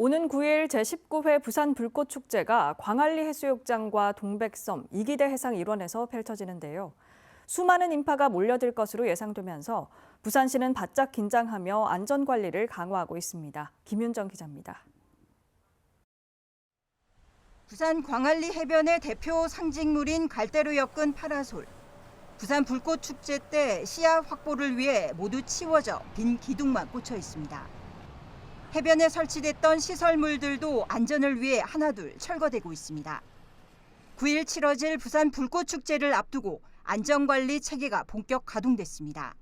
오는 9일 제19회 부산 불꽃축제가 광안리 해수욕장과 동백섬, 이기대 해상 일원에서 펼쳐지는데요. 수많은 인파가 몰려들 것으로 예상되면서 부산시는 바짝 긴장하며 안전관리를 강화하고 있습니다. 김윤정 기자입니다. 부산 광안리 해변의 대표 상징물인 갈대로 엮은 파라솔. 부산 불꽃 축제 때 시야 확보를 위해 모두 치워져 빈 기둥만 꽂혀 있습니다. 해변에 설치됐던 시설물들도 안전을 위해 하나둘 철거되고 있습니다. 9일 치러질 부산 불꽃 축제를 앞두고 안전관리 체계가 본격 가동됐습니다.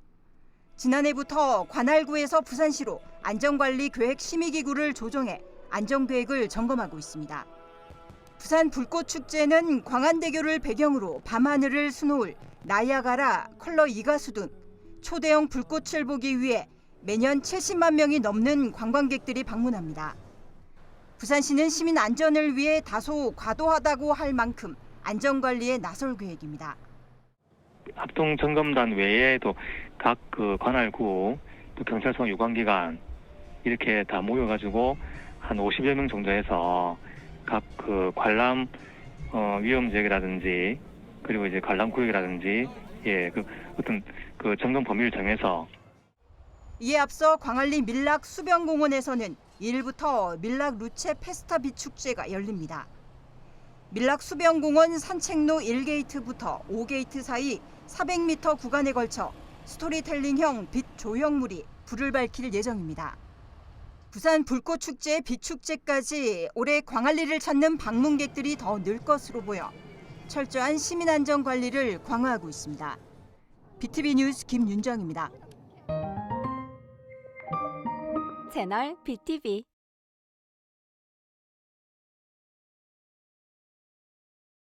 지난해부터 관할구에서 부산시로 안전관리 계획 심의기구를 조정해 안전계획을 점검하고 있습니다. 부산 불꽃 축제는 광안대교를 배경으로 밤하늘을 수놓을 나이아가라 컬러 이가수 등 초대형 불꽃을 보기 위해 매년 70만 명이 넘는 관광객들이 방문합니다. 부산시는 시민 안전을 위해 다소 과도하다고 할 만큼 안전관리에 나설 계획입니다. 합동 점검단 외에도 각 그 관할구 또 경찰청 유관기관 이렇게 다 모여가지고 한 50여 명 정도 해서 각 그 관람 어, 위험 지역이라든지 그리고 이제 관람 구역이라든지 예 그 어떤 그 점검 범위를 정해서 이에 앞서 광안리 밀락 수변공원에서는 2일부터 밀락 루체 페스타 비축제가 열립니다. 밀락 수변공원 산책로 1게이트부터 5게이트 사이 400m 구간에 걸쳐 스토리텔링형 빛 조형물이 불을 밝힐 예정입니다. 부산 불꽃축제 비축제까지 올해 광안리를 찾는 방문객들이 더 늘 것으로 보여 철저한 시민 안전 관리를 강화하고 있습니다. BTV 뉴스 김윤정입니다. 채널 BTV